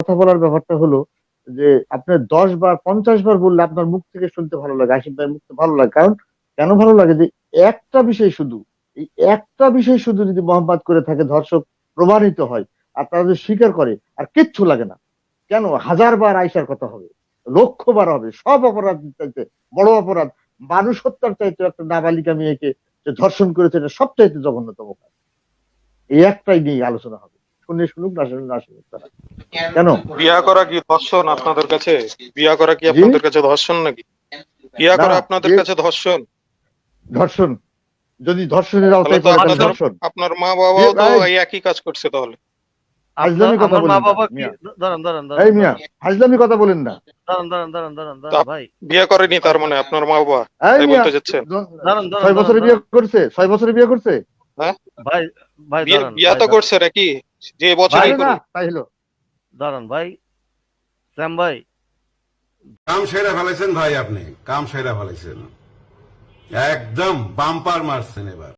কথা বলার ব্যাপারটা হলো যে আপনার দশ বার, পঞ্চাশ বার বললে আপনার মুখ থেকে শুনতে ভালো লাগে আসিফ ভাই মুখ ভালো লাগে। কারণ কেন ভালো লাগে? যে একটা বিষয় শুধু, এই একটা বিষয় শুধু যদি মোহাম্মদ করে থাকে, ধর্ষক প্রমাণিত হয় আর তারা যদি স্বীকার করে, আর কিচ্ছু লাগে না। কেন? হাজার বার আইসার কথা হবে, লক্ষ বার হবে, সব অপরাধ চাইতে, বড় অপরাধ। মানুষ হত্যার চাইতে একটা নাবালিকা মেয়েকে যে ধর্ষণ করেছে, এটা সবচাইতে জঘন্যতম কাজ। এই একটাই নিয়ে আলোচনা হবে। শুনে শুনুক, না শুনুক না শুনুক, তারা কেন? বিয়া করা কি ধর্ষণ আপনাদের কাছে? বিয়া করা কি আপনাদের কাছে ধর্ষণ নাকি? বিয়া করা আপনাদের কাছে ধর্ষণ? ধর্ষণ। যদি ধর্ষণের আওতায় পড়ে তাহলে ধর্ষণ। আপনার মা বাবাও তো এই একই কাজ করছে তাহলে। হাজলামি কথা বলেন মা না, বাবা কি মিয়া। দাঁড়ান দাঁড়ান এই মিয়া হাজলামি কথা বলেন না। দাঁড়ান দাঁড়ান দাঁড়ান দাঁড়ান দাঁড়ান ভাই। বিয়ে করেনি তার মানে আপনার মা বাবা এই বলতে চাচ্ছেন দাঁড়ান দাঁড়ান ছয় বছরে বিয়ে করছে? ছয় বছরে বিয়ে করছে? ভাই ভাই বিয়ে দাঁড়ান বিয়া ভাই, তো দাঁড়ান। করছে নাকি? যে বছরই তাই করুক। তাই হলো। দাঁড়ান ভাই। শ্যাম ভাই। কাম সেরা ফেলেছেন ভাই আপনি, কাম সেরা ফেলেছেন। একদম বাম্পার মারছেন এবার।